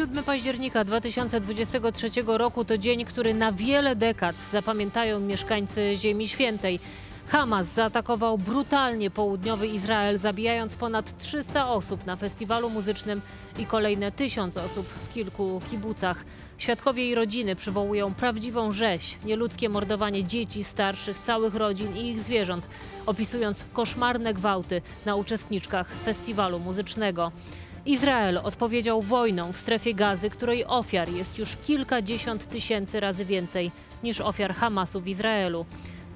7 października 2023 roku to dzień, który na wiele dekad zapamiętają mieszkańcy Ziemi Świętej. Hamas zaatakował brutalnie południowy Izrael, zabijając ponad 300 osób na festiwalu muzycznym i kolejne tysiąc osób w kilku kibucach. Świadkowie i rodziny przywołują prawdziwą rzeź, nieludzkie mordowanie dzieci, starszych, całych rodzin i ich zwierząt, opisując koszmarne gwałty na uczestniczkach festiwalu muzycznego. Izrael odpowiedział wojną w strefie gazy, której ofiar jest już kilkadziesiąt tysięcy razy więcej niż ofiar Hamasu w Izraelu.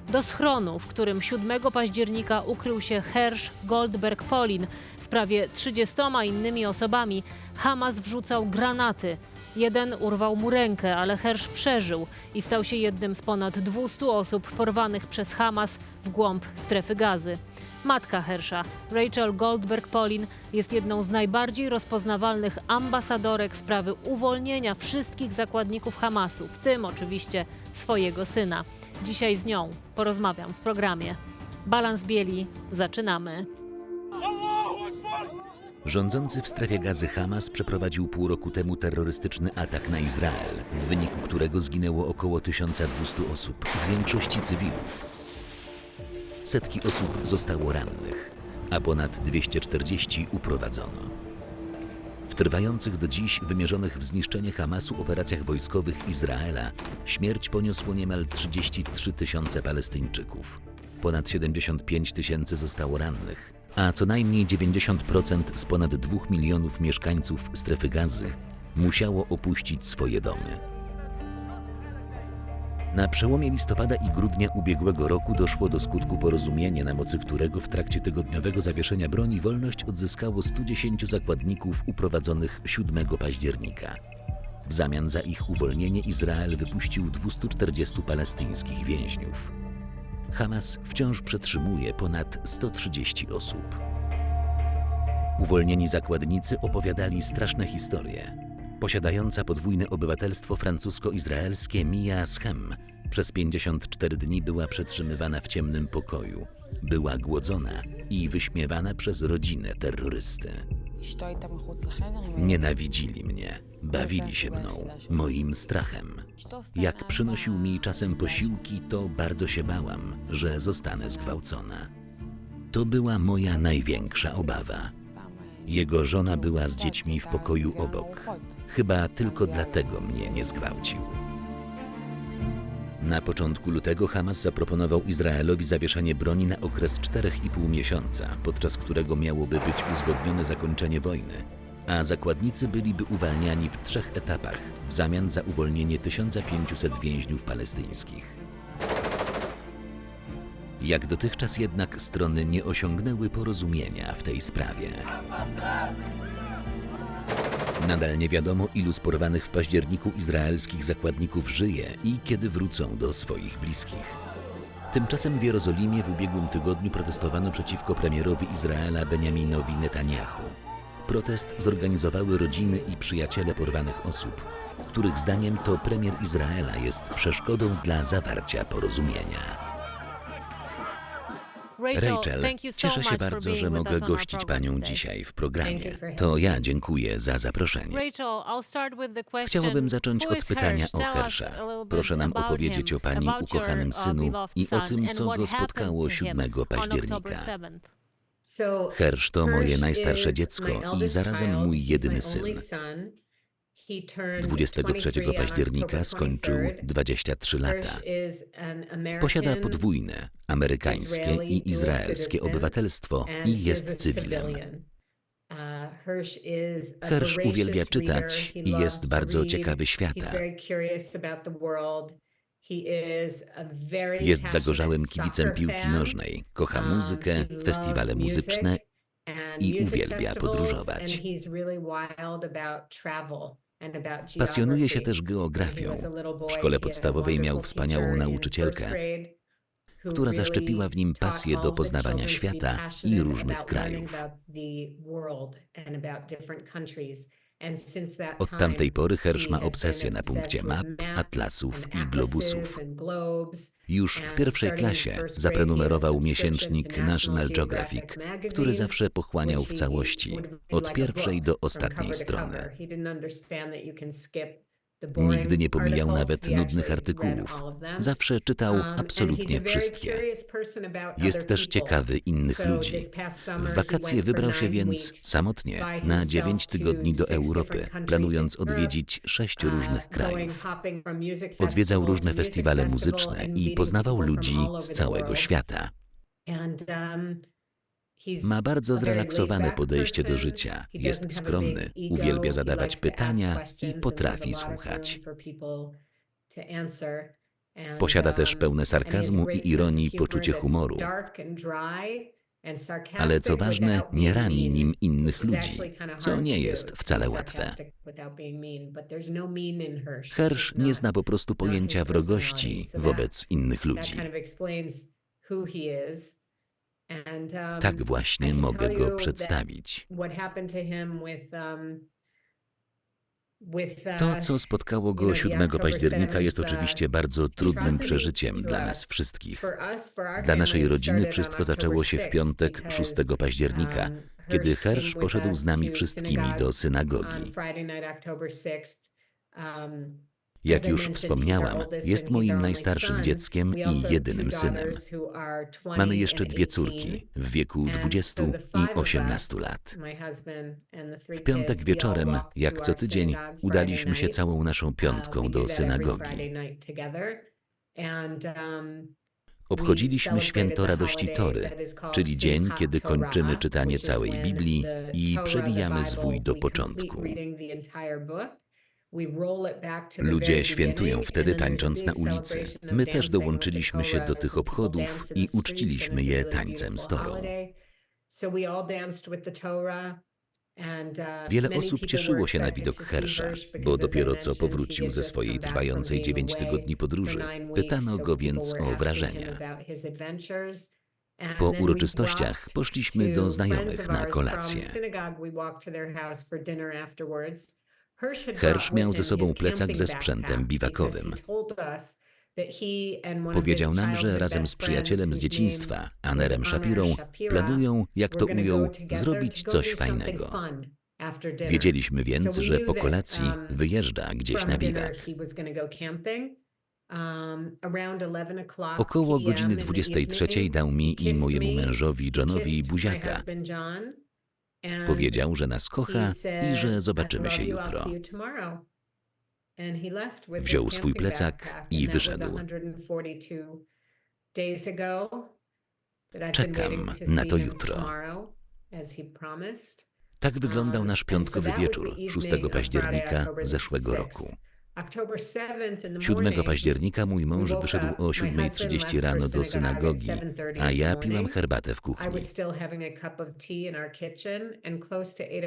Do schronu, w którym 7 października ukrył się Hersh Goldberg Polin z prawie 30 innymi osobami, Hamas wrzucał granaty. Jeden urwał mu rękę, ale Hersh przeżył i stał się jednym z ponad 200 osób porwanych przez Hamas w głąb strefy gazy. Matka Hersha, Rachel Goldberg-Polin, jest jedną z najbardziej rozpoznawalnych ambasadorek sprawy uwolnienia wszystkich zakładników Hamasu, w tym oczywiście swojego syna. Dzisiaj z nią porozmawiam w programie. Balans Bieli, zaczynamy. Rządzący w strefie gazy Hamas przeprowadził pół roku temu terrorystyczny atak na Izrael, w wyniku którego zginęło około 1200 osób, w większości cywilów. Setki osób zostało rannych, a ponad 240 uprowadzono. W trwających do dziś wymierzonych w zniszczenie Hamasu operacjach wojskowych Izraela śmierć poniosło niemal 33 tysiące Palestyńczyków. Ponad 75 tysięcy zostało rannych, a co najmniej 90% z ponad 2 milionów mieszkańców strefy gazy musiało opuścić swoje domy. Na przełomie listopada i grudnia ubiegłego roku doszło do skutku porozumienia, na mocy którego w trakcie tygodniowego zawieszenia broni wolność odzyskało 110 zakładników uprowadzonych 7 października. W zamian za ich uwolnienie Izrael wypuścił 240 palestyńskich więźniów. Hamas wciąż przetrzymuje ponad 130 osób. Uwolnieni zakładnicy opowiadali straszne historie. Posiadająca podwójne obywatelstwo francusko-izraelskie Mia Schem przez 54 dni była przetrzymywana w ciemnym pokoju. Była głodzona i wyśmiewana przez rodzinę terrorysty. Nienawidzili mnie, bawili się mną, moim strachem. Jak przynosił mi czasem posiłki, to bardzo się bałam, że zostanę zgwałcona. To była moja największa obawa. Jego żona była z dziećmi w pokoju obok. Chyba tylko dlatego mnie nie zgwałcił. Na początku lutego Hamas zaproponował Izraelowi zawieszenie broni na okres 4,5 miesiąca, podczas którego miałoby być uzgodnione zakończenie wojny, a zakładnicy byliby uwalniani w trzech etapach w zamian za uwolnienie 1500 więźniów palestyńskich. Jak dotychczas jednak strony nie osiągnęły porozumienia w tej sprawie. Nadal nie wiadomo, ilu z porwanych w październiku izraelskich zakładników żyje i kiedy wrócą do swoich bliskich. Tymczasem w Jerozolimie w ubiegłym tygodniu protestowano przeciwko premierowi Izraela Benjaminowi Netanyahu. Protest zorganizowały rodziny i przyjaciele porwanych osób, których zdaniem to premier Izraela jest przeszkodą dla zawarcia porozumienia. Rachel, cieszę się bardzo, że mogę gościć panią dzisiaj w programie. To ja dziękuję za zaproszenie. Chciałabym zacząć od pytania o Tell us Hersza. a little bit Proszę nam opowiedzieć o pani ukochanym uh, synu i o tym, co go spotkało to him 7 on October października. 7th. So Hersz to moje najstarsze dziecko i zarazem mój jedyny syn. 23 23 on października skończył 23rd. 23 lata. Posiada podwójne amerykańskie i izraelskie obywatelstwo i jest cywilem. Uh, Hersh voracious uwielbia czytać i jest bardzo ciekawy świata. Jest zagorzałym kibicem piłki nożnej, kocha Um, muzykę, festiwale muzyczne i uwielbia podróżować. Pasjonuje się też geografią. W szkole podstawowej miał wspaniałą nauczycielkę, która zaszczepiła w nim pasję do poznawania świata i różnych krajów. Od tamtej pory Hersh ma obsesję na punkcie map, atlasów i globusów. Już w pierwszej klasie zaprenumerował miesięcznik National Geographic, który zawsze pochłaniał w całości, od pierwszej do ostatniej strony. Nigdy nie pomijał nawet nudnych artykułów. Zawsze czytał absolutnie wszystkie. Jest też ciekawy innych ludzi. W wakacje wybrał się więc samotnie na 9 tygodni do Europy, planując odwiedzić sześć różnych krajów. Odwiedzał różne festiwale muzyczne i poznawał ludzi z całego świata. Ma bardzo zrelaksowane podejście do życia, jest skromny, uwielbia zadawać pytania i potrafi słuchać. Posiada też pełne sarkazmu i ironii poczucie humoru. Ale co ważne, nie rani nim innych ludzi, co nie jest wcale łatwe. Hersz nie zna po prostu pojęcia wrogości wobec innych ludzi. Tak właśnie mogę go przedstawić. To, co spotkało go 7 października, jest oczywiście bardzo trudnym przeżyciem dla nas wszystkich. Dla naszej rodziny wszystko zaczęło się w piątek 6 października, kiedy Hersz poszedł z nami wszystkimi do synagogi. Jak już wspomniałam, jest moim najstarszym dzieckiem i jedynym synem. Mamy jeszcze dwie córki w wieku 20 i 18 lat. W piątek wieczorem, jak co tydzień, udaliśmy się całą naszą piątką do synagogi. Obchodziliśmy święto radości Tory, czyli dzień, kiedy kończymy czytanie całej Biblii i przewijamy zwój do początku. Ludzie świętują wtedy tańcząc na ulicy. My też dołączyliśmy się do tych obchodów i uczciliśmy je tańcem z Torą. Wiele osób cieszyło się na widok Hersza, bo dopiero co powrócił ze swojej trwającej 9 tygodni podróży. Pytano go więc o wrażenia. Po uroczystościach poszliśmy do znajomych na kolację. Hersz miał ze sobą plecak ze sprzętem biwakowym. Powiedział nam, że razem z przyjacielem z dzieciństwa, Anerem Shapirą, planują, jak to ujął, zrobić coś fajnego. Wiedzieliśmy więc, że po kolacji wyjeżdża gdzieś na biwak. Około godziny 23 dał mi i mojemu mężowi Johnowi buziaka. Powiedział, że nas kocha i że zobaczymy się jutro. Wziął swój plecak i wyszedł. Czekam na to jutro. Tak wyglądał nasz piątkowy wieczór 6 października zeszłego roku. 7 października mój mąż wyszedł o 7.30 rano do synagogi, a ja piłam herbatę w kuchni.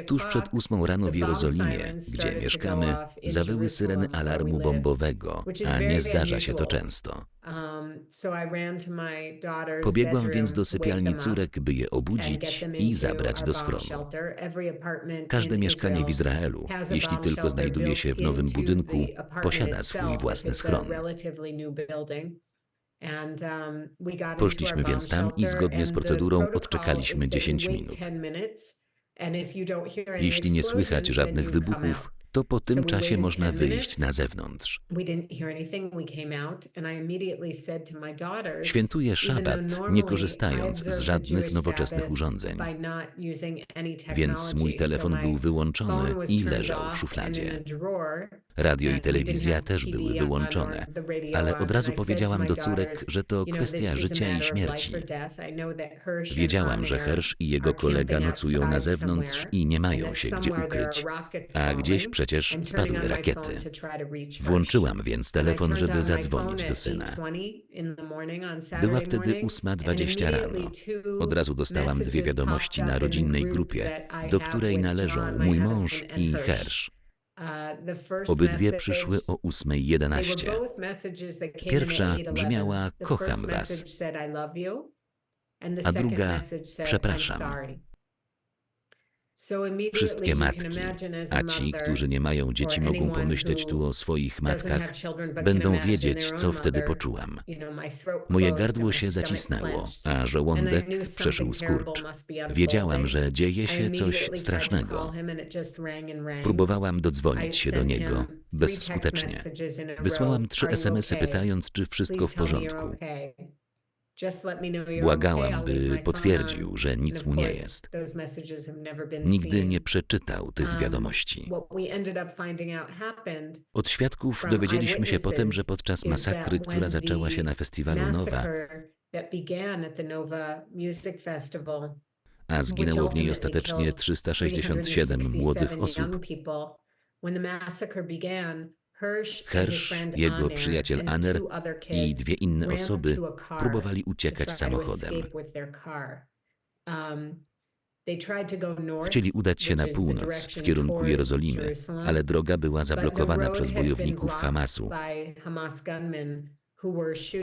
Tuż przed 8 rano w Jerozolimie, gdzie mieszkamy, zawyły syreny alarmu bombowego, a nie zdarza się to często. Pobiegłam więc do sypialni córek, by je obudzić i zabrać do schronu. Każde mieszkanie w Izraelu, jeśli tylko znajduje się w nowym budynku, posiada swój własny schron. Poszliśmy więc tam i zgodnie z procedurą odczekaliśmy 10 minut. Jeśli nie słychać żadnych wybuchów, to po tym czasie można wyjść na zewnątrz. Świętuję szabat, nie korzystając z żadnych nowoczesnych urządzeń, więc mój telefon był wyłączony i leżał w szufladzie. Radio i telewizja też były wyłączone, ale od razu powiedziałam do córek, że to kwestia życia i śmierci. Wiedziałam, że Hersz i jego kolega nocują na zewnątrz i nie mają się gdzie ukryć, a gdzieś przecież spadły rakiety. Włączyłam więc telefon, żeby zadzwonić do syna. Była wtedy 8.20 rano. Od razu dostałam dwie wiadomości na rodzinnej grupie, do której należą mój mąż i Hersz. Obydwie przyszły o 8.11. Pierwsza brzmiała kocham was, a druga przepraszam. Wszystkie matki, a ci, którzy nie mają dzieci, mogą pomyśleć tu o swoich matkach, będą wiedzieć, co wtedy poczułam. Moje gardło się zacisnęło, a żołądek przeszył skurcz. Wiedziałam, że dzieje się coś strasznego. Próbowałam dodzwonić się do niego, bezskutecznie. Wysłałam trzy SMS-y pytając, czy wszystko w porządku. Błagałam, by potwierdził, że nic mu nie jest. Nigdy nie przeczytał tych Um, wiadomości. Od świadków dowiedzieliśmy się potem, że podczas masakry, która zaczęła się na festiwalu Nowa, a zginęło w niej ostatecznie killed 367 młodych 367 osób, Hirsch, friend jego przyjaciel Aner i dwie inne osoby próbowali uciekać samochodem. Um, Chcieli udać się na północ, w kierunku Jerozolimy, ale droga była zablokowana przez bojowników Hamasu,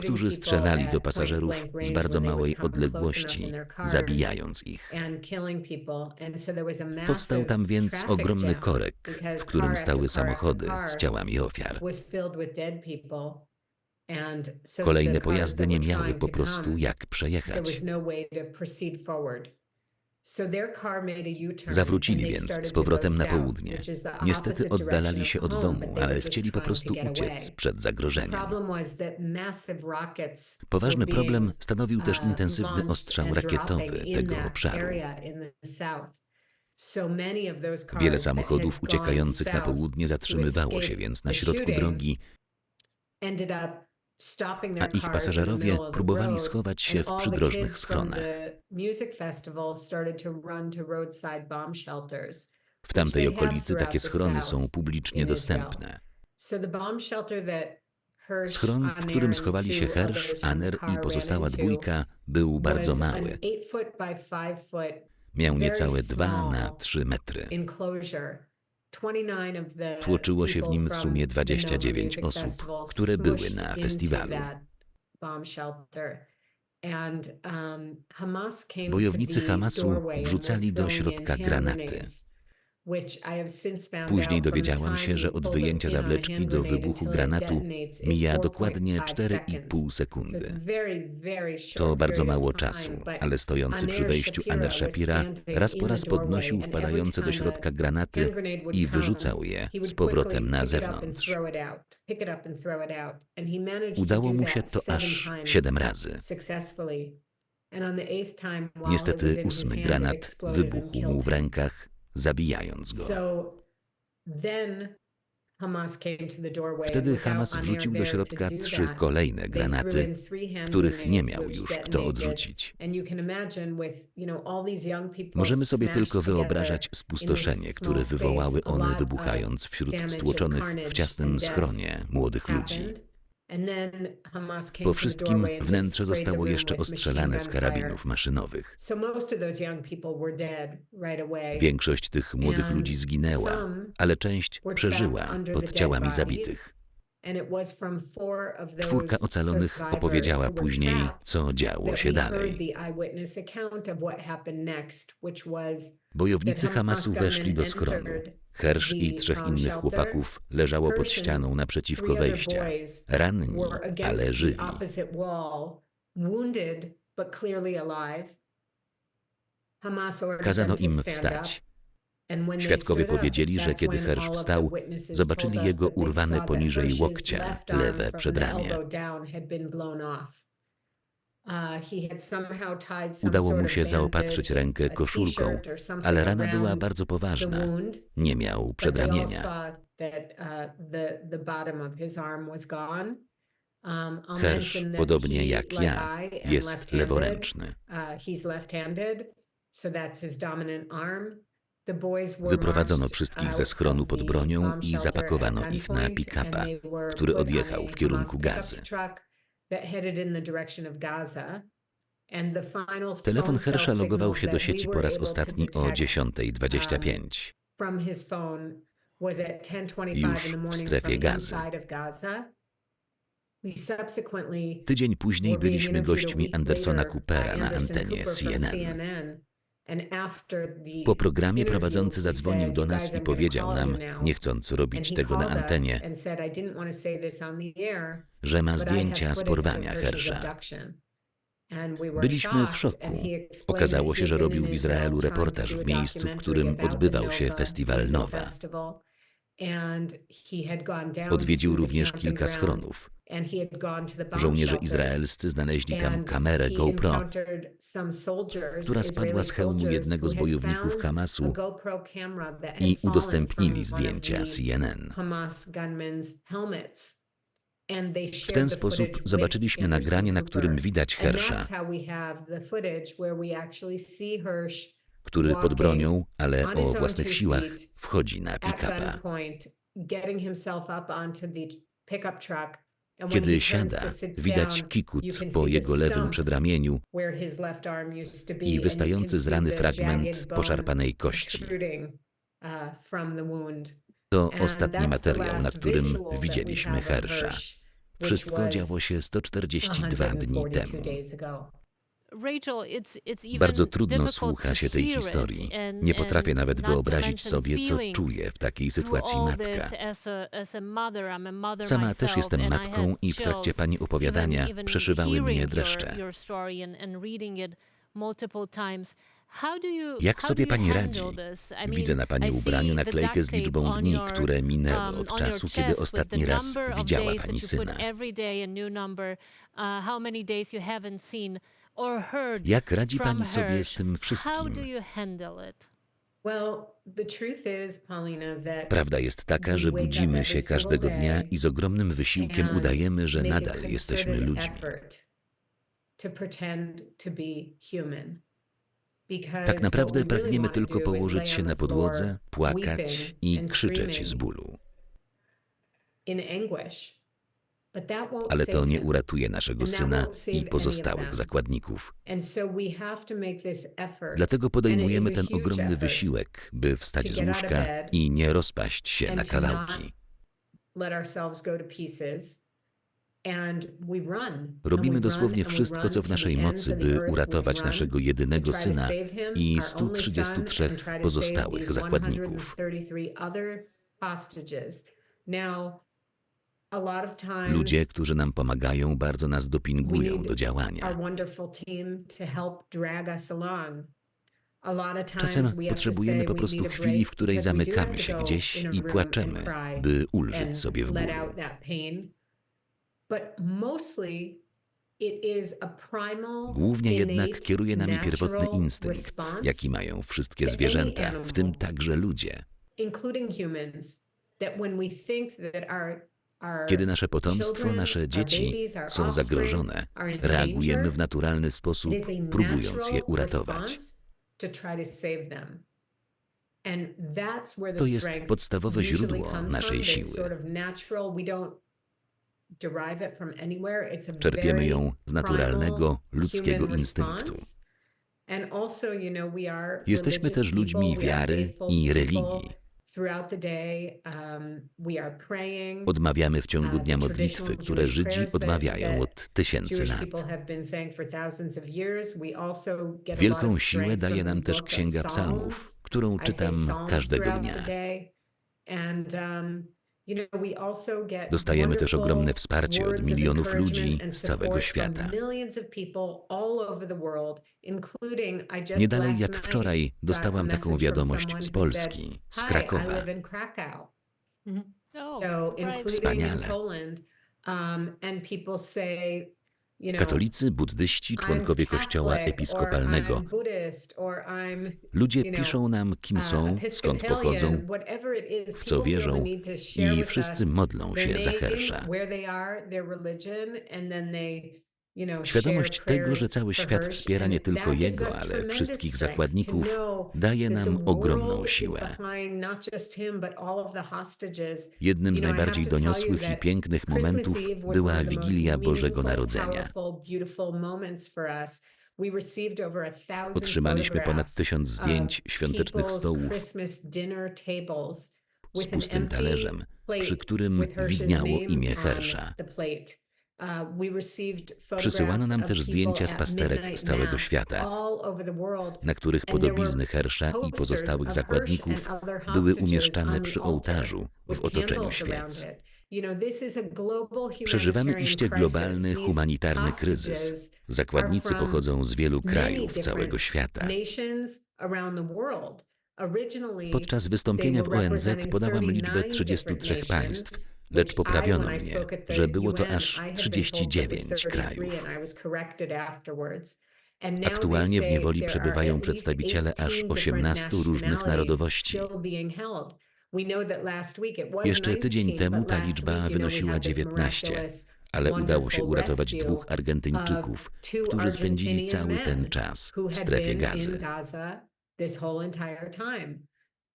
którzy strzelali do pasażerów z bardzo małej odległości, zabijając ich. Powstał tam więc ogromny korek, w którym stały samochody z ciałami ofiar. Kolejne pojazdy nie miały po prostu jak przejechać. Zawrócili więc z powrotem na południe. Niestety oddalali się od domu, ale chcieli po prostu uciec przed zagrożeniem. Poważny problem stanowił też uh, intensywny ostrzał rakietowy tego obszaru. Wiele samochodów uciekających na południe zatrzymywało się więc na środku drogi, a ich pasażerowie próbowali schować się w przydrożnych schronach. W tamtej okolicy takie schrony są publicznie dostępne. Schron, w którym schowali się the Aner i pozostała dwójka, był bardzo mały. Miał niecałe 2 small na 3 metry. Enclosure. 29 of the Tłoczyło się w nim w sumie the Nova 29 Music osób, które były na festiwalu. um, Bojownicy Hamasu wrzucali do środka granaty. Później dowiedziałam się, że od wyjęcia hand do wybuchu granatu mija dokładnie 4.5 4,5 seconds. So sekundy. To bardzo mało czasu, ale stojący przy wejściu Aner Shapira raz po raz podnosił wpadające do środka granaty i wyrzucał je z powrotem na zewnątrz. Udało mu się to aż siedem razy. Niestety ósmy granat wybuchł mu w rękach, zabijając go. Wtedy Hamas wrzucił do środka trzy kolejne granaty, których nie miał już kto odrzucić. Możemy sobie tylko wyobrażać spustoszenie, które wywołały one wybuchając wśród stłoczonych w ciasnym schronie młodych ludzi. Po wszystkim wnętrze zostało jeszcze ostrzelane z karabinów maszynowych. Większość tych młodych ludzi zginęła, ale część przeżyła pod ciałami zabitych. Czwórka ocalonych opowiedziała później, co działo się dalej. Bojownicy Hamasu Hamas weszli do entered Hersz i trzech innych chłopaków leżało pod ścianą naprzeciwko wejścia. Ranni, ale żywi. Kazano im wstać. Świadkowie powiedzieli, że kiedy Hersz wstał, zobaczyli jego urwane poniżej łokcia lewe przedramię. Uh, Udało mu się zaopatrzyć rękę koszulką, ale rana była bardzo poważna. Nie miał przedramienia. uh. Um, Hersz, podobnie jak ja, jest leworęczny. Wyprowadzono wszystkich ze schronu pod bronią i zapakowano ich na pick-upa, który odjechał w kierunku Gazy. Telefon Hersza logował się do sieci po raz ostatni o detect 10.25. from his phone was at 10:25 Już w strefie Gazy. Tydzień później byliśmy gośćmi Andersona Coopera na antenie CNN. Po programie prowadzący zadzwonił do "You nas i powiedział nam, you now." nie chcąc robić tego na antenie, and said, "I didn't want to say this on the air, że ma zdjęcia z porwania Hersza. abduction." And we were Byliśmy w szoku. Okazało się, że robił w Izraelu reportaż w miejscu, w którym odbywał się festiwal Nowa. Odwiedził również kilka schronów. Żołnierze izraelscy znaleźli tam kamerę GoPro, która spadła z hełmu jednego z bojowników Hamasu i udostępnili zdjęcia CNN. W ten sposób zobaczyliśmy nagranie, na którym widać Hersza, Hirsch który pod bronią, ale o własnych siłach, wchodzi na pick-upa. Kiedy siada, widać kikut po jego lewym przedramieniu i wystający z rany fragment poszarpanej kości. uh. To ostatni materiał, na którym widzieliśmy Hersza. Wszystko działo się 142 dni 142 temu. Bardzo trudno słucha się tej historii. Nie potrafię nawet wyobrazić sobie, co czuje w takiej sytuacji matka. Sama też jestem matką i w trakcie pani opowiadania przeszywały mnie dreszcze. Jak sobie pani radzi? Widzę na pani ubraniu naklejkę z liczbą dni, które minęły um, od czasu, kiedy ostatni raz widziała pani syna. Jak radzi pani sobie z tym wszystkim? do you handle it? Well, the truth is, Paulina, that Prawda jest taka, że budzimy się każdego dnia i z ogromnym wysiłkiem udajemy, że nadal jesteśmy ludźmi. effort to pretend to be human. Because Tak naprawdę we really pragniemy tylko położyć się na podłodze, płakać i krzyczeć z bólu. Ale to nie uratuje naszego syna i pozostałych zakładników. Dlatego podejmujemy ten ogromny wysiłek, by wstać z łóżka i nie rozpaść się na kawałki. Robimy dosłownie wszystko, co w naszej mocy, by uratować naszego jedynego syna i our only son, 133 and try to save pozostałych zakładników. Ludzie, którzy nam pomagają, bardzo nas dopingują do działania. Czasem potrzebujemy po prostu chwili, w której zamykamy się gdzieś i płaczemy, by ulżyć sobie w bólu. Głównie jednak kieruje nami pierwotny instynkt, jaki mają wszystkie zwierzęta, w tym także ludzie. including humans, that when we think that our Kiedy nasze potomstwo, nasze dzieci są zagrożone, reagujemy w naturalny sposób, próbując je uratować. to jest podstawowe źródło naszej siły. Czerpiemy ją z naturalnego, ludzkiego instynktu. Jesteśmy też ludźmi wiary i religii. Um. Odmawiamy w ciągu Uh, dnia the modlitwy, które Żydzi odmawiają od tysięcy lat. Wielką siłę daje nam też Księga. Psalmów, którą czytam każdego dnia. Um, Dostajemy też ogromne wsparcie od words of milionów ludzi encouragement and z całego support from świata. millions of people all over the world, including I just Nie dalej jak wczoraj dostałam taką wiadomość z Polski, z said, "Hi, I Krakowa. live in Krakow." Oh, Wspaniale. Katolicy, buddyści, członkowie Kościoła Episkopalnego. Ludzie piszą nam, kim uh, są, skąd pochodzą, w co wierzą i wszyscy modlą się za Hersza. Świadomość tego, że cały świat wspiera nie tylko jego, ale wszystkich zakładników, daje nam ogromną siłę. Jednym z najbardziej doniosłych i pięknych momentów była Wigilia Bożego Narodzenia. Otrzymaliśmy ponad tysiąc zdjęć świątecznych stołów z pustym talerzem, przy którym widniało imię Hersza. Uh, Przysyłano nam też zdjęcia z pasterek z całego świata, na których podobizny Hersza i pozostałych zakładników były umieszczane przy ołtarzu w otoczeniu świec. Przeżywamy iście globalny humanitarny kryzys. Zakładnicy pochodzą z wielu krajów całego świata. Podczas wystąpienia w ONZ podałam liczbę 39 33 different państw, lecz poprawiono mnie, że było to aż I had been told it was 39 33 krajów. Aktualnie w niewoli przebywają przedstawiciele aż 18 18 different różnych narodowości. Jeszcze tydzień 19, temu ta liczba wynosiła had this 19, miraculous, ale udało się uratować dwóch Argentyńczyków, którzy spędzili cały ten czas w strefie gazy.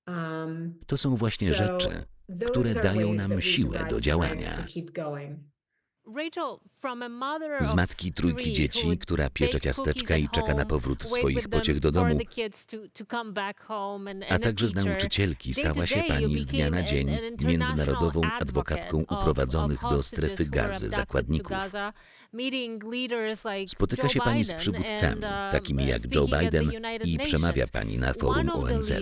Um, To są właśnie rzeczy, które dają nam siłę do działania. Z matki trójki dzieci, która piecze ciasteczka i czeka na powrót swoich pociech do domu, a także z nauczycielki stała się pani z dnia na dzień międzynarodową adwokatką uprowadzonych do strefy gazy zakładników. Spotyka się pani z przywódcami, um, takimi jak Joe Biden i przemawia pani na forum ONZ.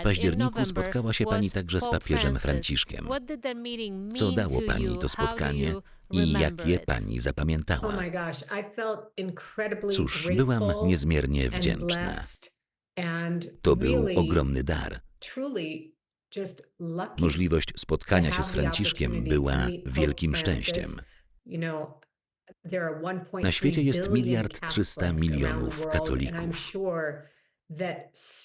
W październiku spotkała się pani także z papieżem Francis. Franciszkiem. Co dało pani to spotkanie i jak je pani Oh zapamiętała? incredibly Cóż, byłam niezmiernie wdzięczna. To był ogromny dar. Możliwość spotkania się z Franciszkiem była wielkim szczęściem. You know, there are 1.3 Na świecie jest miliard 300 Catholics milionów katolików.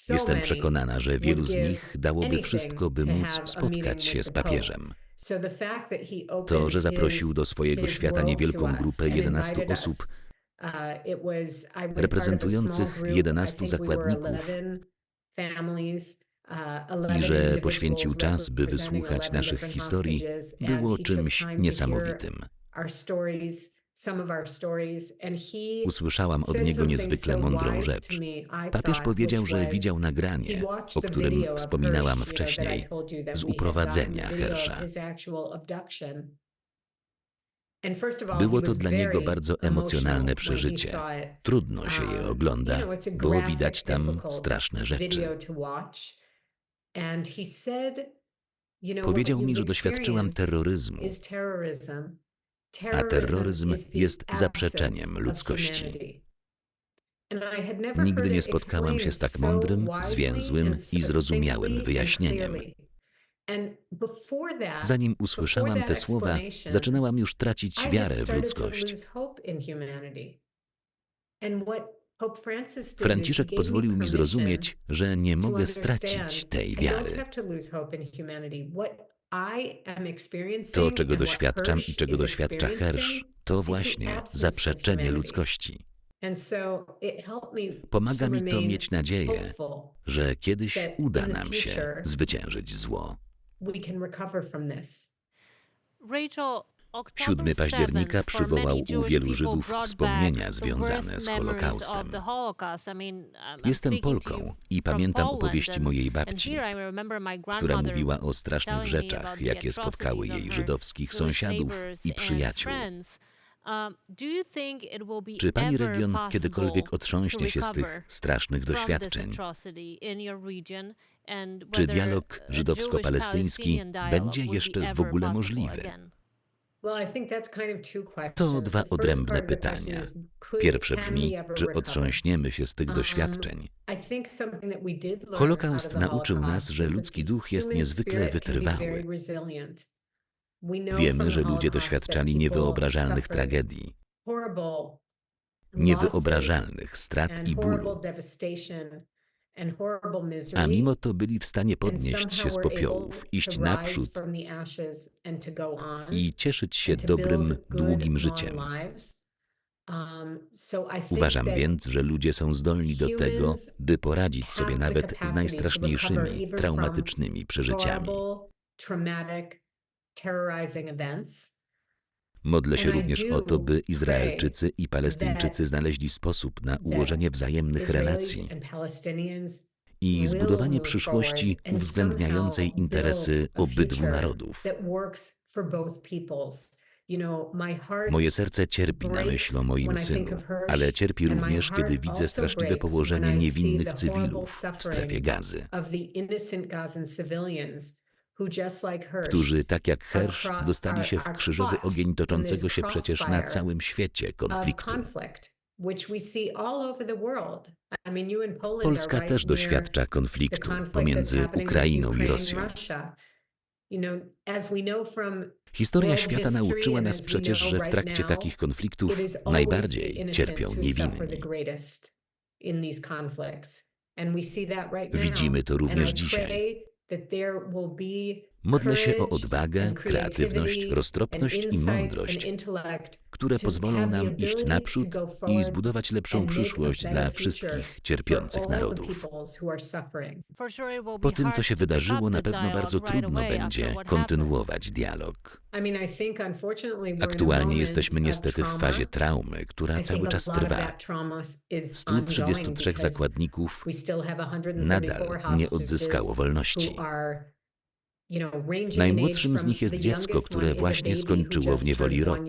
Jestem przekonana, że wielu z nich dałoby wszystko, by móc spotkać się z papieżem. To, że zaprosił do swojego świata niewielką grupę and 11 invited osób, uh, reprezentujących small group. 11 I think we were zakładników 11 families, uh, i 11 że poświęcił czas, by wysłuchać 11 naszych historii, było czymś niesamowitym. Usłyszałam od niego niezwykle mądrą rzecz. Papież powiedział, że widział nagranie, o którym wspominałam wcześniej, z uprowadzenia all, Było to dla niego bardzo emocjonalne przeżycie. Trudno się je Um, you ogląda, bo widać tam straszne rzeczy. Powiedział mi, że doświadczyłam terroryzmu. A terroryzm jest zaprzeczeniem ludzkości. Nigdy nie spotkałam się z tak mądrym, zwięzłym i zrozumiałym wyjaśnieniem. Zanim usłyszałam te słowa, zaczynałam już tracić wiarę w ludzkość. Franciszek pozwolił mi zrozumieć, że nie mogę stracić tej wiary. To czego doświadczam i czego doświadcza Hersz, experiencing to właśnie zaprzeczenie ludzkości. Pomaga mi to mieć nadzieję, że kiedyś uda nam się zwyciężyć zło. Rachel, 7 października przywołał u wielu Żydów wspomnienia związane z Holokaustem. Jestem Polką i pamiętam opowieści mojej babci, która mówiła o strasznych rzeczach, jakie spotkały jej żydowskich sąsiadów i przyjaciół. Czy pani region kiedykolwiek otrząśnie się z tych strasznych doświadczeń? Czy dialog żydowsko-palestyński będzie jeszcze w ogóle możliwy? To dwa odrębne pytania. Pierwsze brzmi, czy otrząśniemy się z tych Um, doświadczeń? Holokaust nauczył nas, że ludzki duch jest niezwykle wytrwały. Wiemy, że ludzie doświadczali niewyobrażalnych tragedii, niewyobrażalnych strat i bólu, a mimo to byli w stanie podnieść się z popiołów, iść naprzód i cieszyć się dobrym, długim życiem. Um, Uważam więc, że ludzie są zdolni do tego, by poradzić sobie nawet z najstraszniejszymi, traumatycznymi przeżyciami. Modlę się również o to, by Izraelczycy i Palestyńczycy znaleźli sposób na ułożenie wzajemnych relacji i zbudowanie przyszłości uwzględniającej interesy obydwu narodów. Moje serce cierpi na myśl o moim synu, ale cierpi również, kiedy widzę straszliwe położenie niewinnych cywilów w strefie gazy, którzy, tak jak Hersz, cro- dostali się w krzyżowy ogień toczącego się przecież na całym świecie konfliktu. Polska też doświadcza konfliktu pomiędzy Ukrainą i Rosją. Historia świata nauczyła nas przecież, że w trakcie takich konfliktów najbardziej cierpią niewinni. Widzimy to również dzisiaj. That there will be Modlę się o odwagę, kreatywność, roztropność i mądrość, które pozwolą nam iść naprzód i zbudować lepszą przyszłość dla wszystkich cierpiących narodów. Po tym, co się wydarzyło, na pewno bardzo trudno będzie kontynuować dialog. Aktualnie jesteśmy niestety w fazie traumy, która cały czas trwa. that trauma is 133 ongoing because zakładników we still have 134 nadal nie odzyskało wolności. Najmłodszym z nich jest dziecko, które właśnie skończyło w niewoli rok.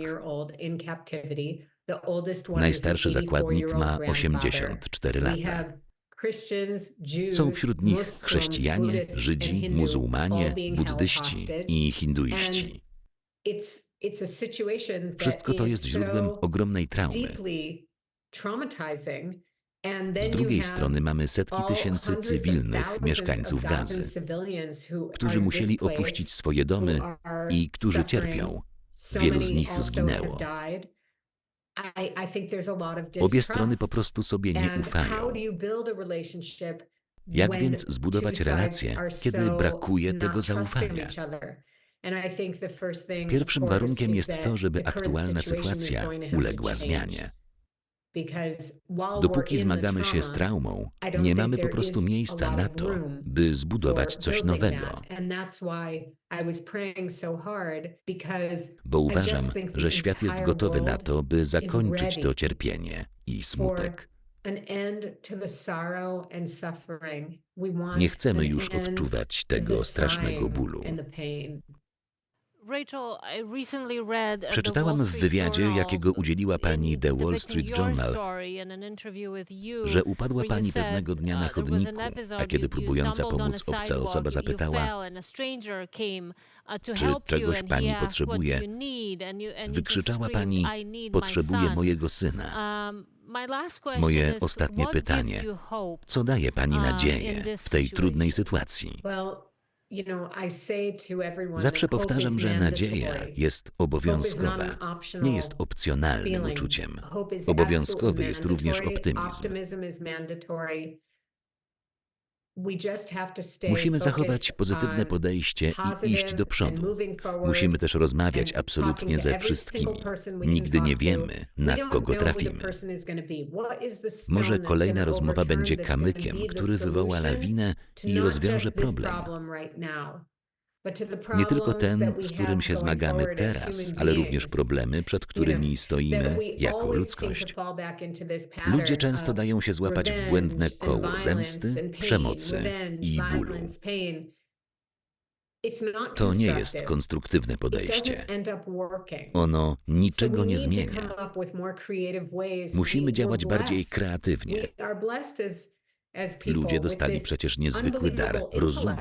Najstarszy zakładnik 84-year-old ma grandfather. 84 We lata. Są wśród nich chrześcijanie, Żydzi, muzułmanie, buddyści i hinduiści. Wszystko to jest źródłem ogromnej traumy. Z drugiej strony mamy setki tysięcy cywilnych mieszkańców Gazy, którzy musieli opuścić swoje domy i którzy cierpią. Wielu z nich zginęło. Obie strony po prostu sobie nie ufają. Jak więc zbudować relacje, kiedy brakuje tego zaufania? Pierwszym warunkiem jest to, żeby aktualna sytuacja uległa zmianie. Dopóki zmagamy się z traumą, nie mamy po prostu miejsca na to, by zbudować coś nowego. Bo uważam, że świat jest gotowy na to, by zakończyć to cierpienie i smutek. Nie chcemy już odczuwać tego strasznego bólu. Przeczytałam Wall w wywiadzie, jakiego udzieliła pani in The Wall Street your Journal, story in an interview with you, że upadła pani pewnego dnia na uh, chodniku, a kiedy próbująca pomóc obca osoba zapytała, fell and a stranger came, uh, to czy help you czegoś and pani he asked, potrzebuje, "What do you need?" And you- and you just wykrzyczała screamed, pani, "I need my potrzebuję son." mojego syna. Um, my last question Moje is, ostatnie pytanie. you hope? Co daje pani in nadzieję this w tej trudnej situation? sytuacji? Zawsze powtarzam, że nadzieja jest obowiązkowa, nie jest opcjonalnym uczuciem. Obowiązkowy jest również optymizm. Musimy zachować pozytywne podejście i iść do przodu. Musimy też rozmawiać absolutnie ze wszystkimi. Nigdy nie wiemy, na kogo trafimy. Może kolejna rozmowa będzie kamykiem, który wywoła lawinę i rozwiąże problem. Nie tylko ten, z którym się zmagamy teraz, ale również problemy, przed którymi stoimy jako ludzkość. Ludzie często dają się złapać w błędne koło zemsty, przemocy i bólu. To nie jest konstruktywne podejście. Ono niczego nie zmienia. Musimy działać bardziej kreatywnie. Ludzie dostali przecież niezwykły dar rozumu.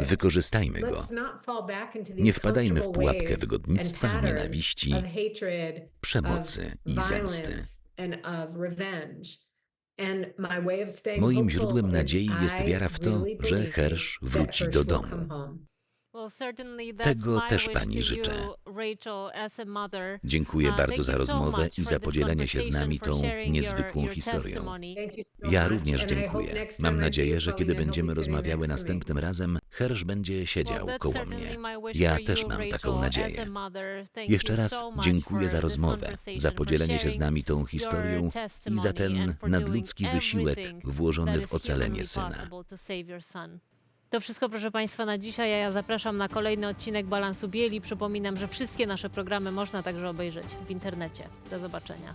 Wykorzystajmy go. Nie wpadajmy w pułapkę wygodnictwa, nienawiści, przemocy i zemsty. Moim źródłem nadziei jest wiara w to, że Hersz wróci do domu. Tego też pani życzę. Dziękuję Uh, bardzo za rozmowę i za podzielenie się z nami tą niezwykłą historią. Ja również dziękuję. Mam nadzieję, że kiedy będziemy rozmawiały następnym razem, Hersz będzie siedział koło mnie. Ja też mam taką nadzieję. Jeszcze raz dziękuję za rozmowę, za podzielenie się z nami tą historią i za ten nadludzki wysiłek włożony w ocalenie syna. To wszystko, proszę Państwa, na dzisiaj. Ja zapraszam na kolejny odcinek Balansu Bieli. Przypominam, że wszystkie nasze programy można także obejrzeć w internecie. Do zobaczenia.